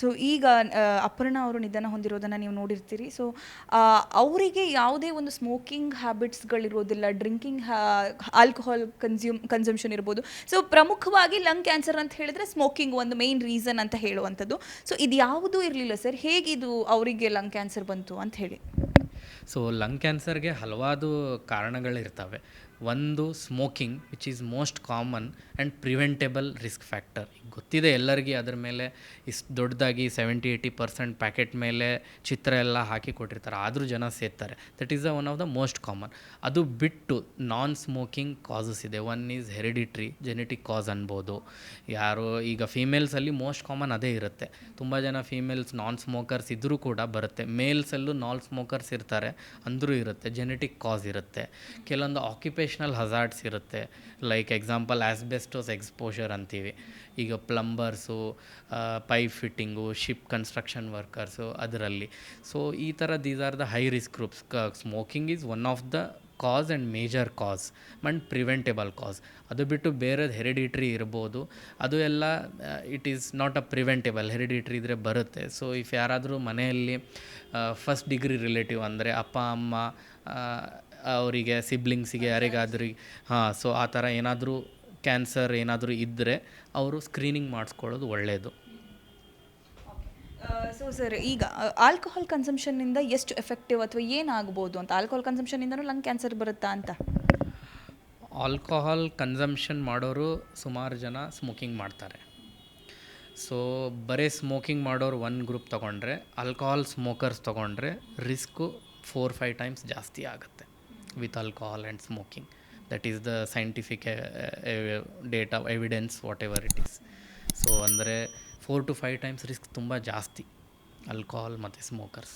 So ಈಗ ಅಪರ್ಣ ಅವರು ನಿಧನ ಹೊಂದಿರೋದನ್ನು ನೀವು ನೋಡಿರ್ತೀರಿ. ಸೊ ಅವರಿಗೆ ಯಾವುದೇ ಒಂದು ಸ್ಮೋಕಿಂಗ್ ಹ್ಯಾಬಿಟ್ಸ್ಗಳಿರೋದಿಲ್ಲ ಡ್ರಿಂಕಿಂಗ್ ಆಲ್ಕೋಹಾಲ್ ಕನ್ಸ್ಯೂಮ್ ಕನ್ಸಂಪ್ಷನ್ ಇರ್ಬೋದು. ಸೊ ಪ್ರಮುಖವಾಗಿ ಲಂಗ್ ಕ್ಯಾನ್ಸರ್ ಅಂತ ಹೇಳಿದ್ರೆ ಸ್ಮೋಕಿಂಗ್ ಒಂದು ಮೇನ್ ರೀಸನ್ ಅಂತ ಹೇಳುವಂಥದ್ದು. ಸೊ ಇದು ಯಾವುದೂ ಇರಲಿಲ್ಲ ಸರ್. ಹೇಗಿದು ಅವರಿಗೆ ಲಂಗ್ ಕ್ಯಾನ್ಸರ್ ಬಂತು ಅಂತ ಹೇಳಿ? ಸೊ ಲಂಗ್ ಕ್ಯಾನ್ಸರ್ಗೆ ಹಲವಾರು ಕಾರಣಗಳಿರ್ತವೆ. ಒಂದು smoking which is most common and preventable risk factor ಗೊತ್ತಿದೆ ಎಲ್ಲರಿಗೆ ಅದ್ರ ಮೇಲೆ ಇಷ್ಟು ದೊಡ್ಡದಾಗಿ ಸೆವೆಂಟಿ ಏಯ್ಟಿ ಪರ್ಸೆಂಟ್ ಪ್ಯಾಕೆಟ್ ಮೇಲೆ ಚಿತ್ರ ಎಲ್ಲ ಹಾಕಿ ಕೊಟ್ಟಿರ್ತಾರೆ. ಆದರೂ ಜನ ಸೇರ್ತಾರೆ. That is the one of the most common ಅದು ಬಿಟ್ಟು ನಾನ್ ಸ್ಮೋಕಿಂಗ್ ಕಾಸಸ್ ಇದೆ. One is hereditary genetic cause ಅನ್ಬೋದು. ಯಾರು ಈಗ ಫೀಮೇಲ್ಸಲ್ಲಿ ಮೋಸ್ಟ್ ಕಾಮನ್ ಅದೇ ಇರುತ್ತೆ. ತುಂಬ ಜನ ಫೀಮೇಲ್ಸ್ ನಾನ್ ಸ್ಮೋಕರ್ಸ್ ಇದ್ದರೂ ಕೂಡ ಬರುತ್ತೆ. ಮೇಲ್ಸಲ್ಲೂ ನಾನ್ ಸ್ಮೋಕರ್ಸ್ ಇರ್ತಾರೆ. ಅಂದರೂ ಇರುತ್ತೆ. ಜೆನೆಟಿಕ್ ಕಾಸ್ ಇರುತ್ತೆ. ಕೆಲವೊಂದು ಆಕ್ಯುಪೇಷನಲ್ ಹಜಾರ್ಡ್ಸ್ ಇರುತ್ತೆ. ಲೈಕ್ ಎಕ್ಸಾಂಪಲ್ ಆಸ್ಬೆಸ್ಟೋಸ್ ಎಕ್ಸ್ಪೋಷರ್ ಅಂತೀವಿ. ಈಗ plumbers pipe fitting ship construction workers ಅದರಲ್ಲಿ. ಸೊ ಈ ಥರ these are the high risk groups smoking is one of the cause and major cause and preventable cause ಅದು ಬಿಟ್ಟು ಬೇರೆದು hereditary ಇರ್ಬೋದು. ಅದು ಎಲ್ಲ it is not a preventable hereditary ಇದ್ದರೆ ಬರುತ್ತೆ. ಸೊ ಇಫ್ ಯಾರಾದರೂ ಮನೆಯಲ್ಲಿ ಫಸ್ಟ್ ಡಿಗ್ರಿ ರಿಲೇಟಿವ್ ಅಂದರೆ ಅಪ್ಪ, ಅಮ್ಮ ಅವರಿಗೆ ಸಿಬ್ಲಿಂಗ್ಸಿಗೆ ಯಾರಿಗಾದ್ರೂ, ಹಾಂ ಸೊ ಆ ಥರ ಏನಾದರೂ ಕ್ಯಾನ್ಸರ್ ಏನಾದರೂ ಇದ್ದರೆ ಅವರು ಸ್ಕ್ರೀನಿಂಗ್ ಮಾಡಿಸ್ಕೊಳ್ಳೋದು ಒಳ್ಳೆಯದು ಸೊ ಸರ್ ಈಗ ಆಲ್ಕೋಹಾಲ್ ಕನ್ಸಂಪ್ಷನ್ನಿಂದ ಎಷ್ಟು ಎಫೆಕ್ಟಿವ್ ಅಥವಾ ಏನಾಗ್ಬೋದು ಅಂತ? ಆಲ್ಕೋಹಾಲ್ ಕನ್ಸಂಪ್ಷನ್ನಿಂದನೂ ಲಂಗ್ ಕ್ಯಾನ್ಸರ್ ಬರುತ್ತಾ ಅಂತ? ಆಲ್ಕೋಹಾಲ್ ಕನ್ಸಂಪ್ಷನ್ ಮಾಡೋರು ಸುಮಾರು ಜನ ಸ್ಮೋಕಿಂಗ್ ಮಾಡ್ತಾರೆ. ಸೊ ಬರೀ ಸ್ಮೋಕಿಂಗ್ ಮಾಡೋರು ಒನ್ ಗ್ರೂಪ್ ತೊಗೊಂಡ್ರೆ ಆಲ್ಕೋಹಾಲ್ ಸ್ಮೋಕರ್ಸ್ ತೊಗೊಂಡ್ರೆ ರಿಸ್ಕು ಫೋರ್ ಫೈವ್ ಟೈಮ್ಸ್ ಜಾಸ್ತಿ ಆಗುತ್ತೆ with alcohol and smoking that is the scientific data evidence whatever it is so ಅಂದರೆ four to five times risk ತುಂಬ ಜಾಸ್ತಿ. ಆಲ್ಕೋಹಾಲ್ ಮತ್ತು ಸ್ಮೋಕರ್ಸ್